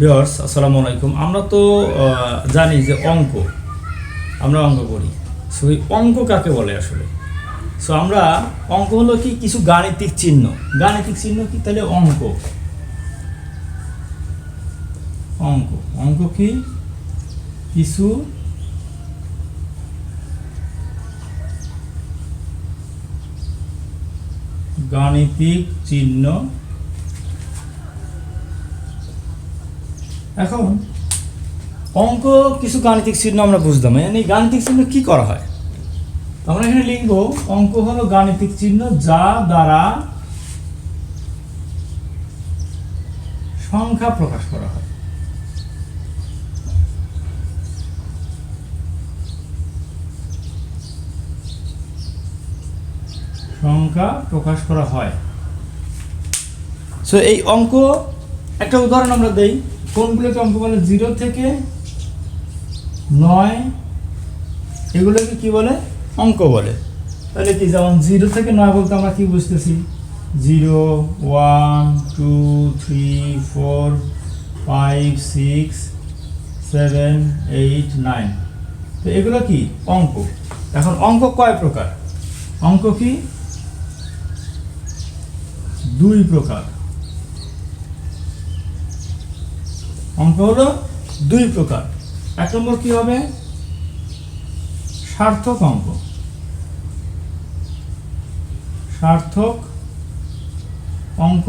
Viewers আসসালামু আলাইকুম। আমরা তো জানি যে অঙ্ক। আমরা অঙ্ক করি। সো এই অঙ্ক কাকে বলে আসলে? সো আমরা, অঙ্ক হলো কি? কিছু গাণিতিক চিহ্ন। গাণিতিক চিহ্ন কি? তাহলে অঙ্ক। অঙ্ক। অঙ্ক কি? কিছু গাণিতিক চিহ্ন এখন, অঙ্ক কিছু গাণিতিক চিহ্ন আমরা বুঝলাম। মানে এই গাণিতিক চিহ্ন কি করা হয়? আমরা এখানে লিখব, অঙ্ক হলো গাণিতিক চিহ্ন যা দ্বারা সংখ্যা প্রকাশ করা হয়। সংখ্যা প্রকাশ করা হয়। সো এই অঙ্ক, একটা উদাহরণ আমরা দেই। কোনগুলোকে অঙ্ক বলে? জিরো থেকে নয় এগুলোকে কি বলে? অঙ্ক বলে। তাহলে কি যেমন জিরো থেকে নয় বলতে আমরা কি বুঝতেছি? Zero one two three four five six seven eight nine. তো এগুলো কি? অঙ্ক। এখন অঙ্ক কয় প্রকার? অঙ্ক কি? দুই প্রকার। অঙ্ক হলো দুই প্রকার। এক নম্বর কি হবে? সার্থক অঙ্ক। সার্থক অঙ্ক।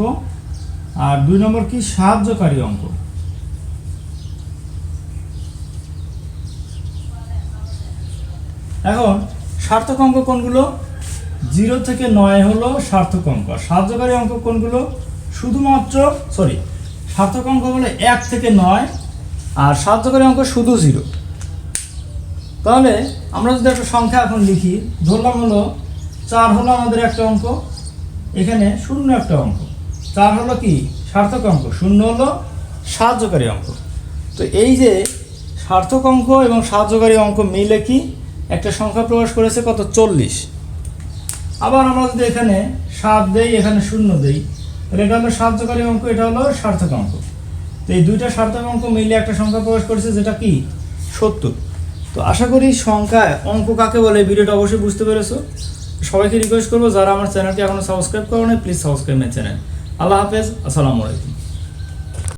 আর দুই নম্বর কি? সাহায্যকারী অঙ্ক। এখন সার্থক অঙ্ক কোনগুলো? জিরো থেকে নয় হলো সার্থক অঙ্ক। সাহায্যকারী অঙ্ক কোনগুলো? শুধুমাত্র সরি সার্থক অঙ্ক বলে এক থেকে নয়, আর সাহায্যকারী অঙ্ক শুধু জিরো। তাহলে আমরা যদি একটা সংখ্যা এখন লিখি, ধরলাম হলো চার হলো আমাদের একটা অঙ্ক, এখানে শূন্য একটা অঙ্ক। চার হলো কি? সার্থক অঙ্ক। শূন্য হলো সাহায্যকারী অঙ্ক। তো এই যে সার্থক অঙ্ক এবং সাহায্যকারী অঙ্ক মিলে কি? একটা সংখ্যা প্রকাশ করেছে কত? চল্লিশ। আবার আমরা যদি এখানে সাত দেই, এখানে শূন্য দেই তাহলে এটা হলো সাহায্যকারী অঙ্ক, এটা হলো সার্থক অঙ্ক। তো এই দুইটা সার্থক অঙ্ক মিলে একটা সংখ্যা প্রকাশ করেছে, যেটা কি? সত্তর। তো আশা করি সংখ্যায় অঙ্ক কাকে বলে, ভিডিওটা অবশ্যই বুঝতে পেরেছ। সবাইকে রিকোয়েস্ট করব, যারা আমার চ্যানেলটি এখনও সাবস্ক্রাইব করো না প্লিজ সাবস্ক্রাইব মাই চ্যানেল আল্লাহ হাফেজ, আসসালামু আলাইকুম।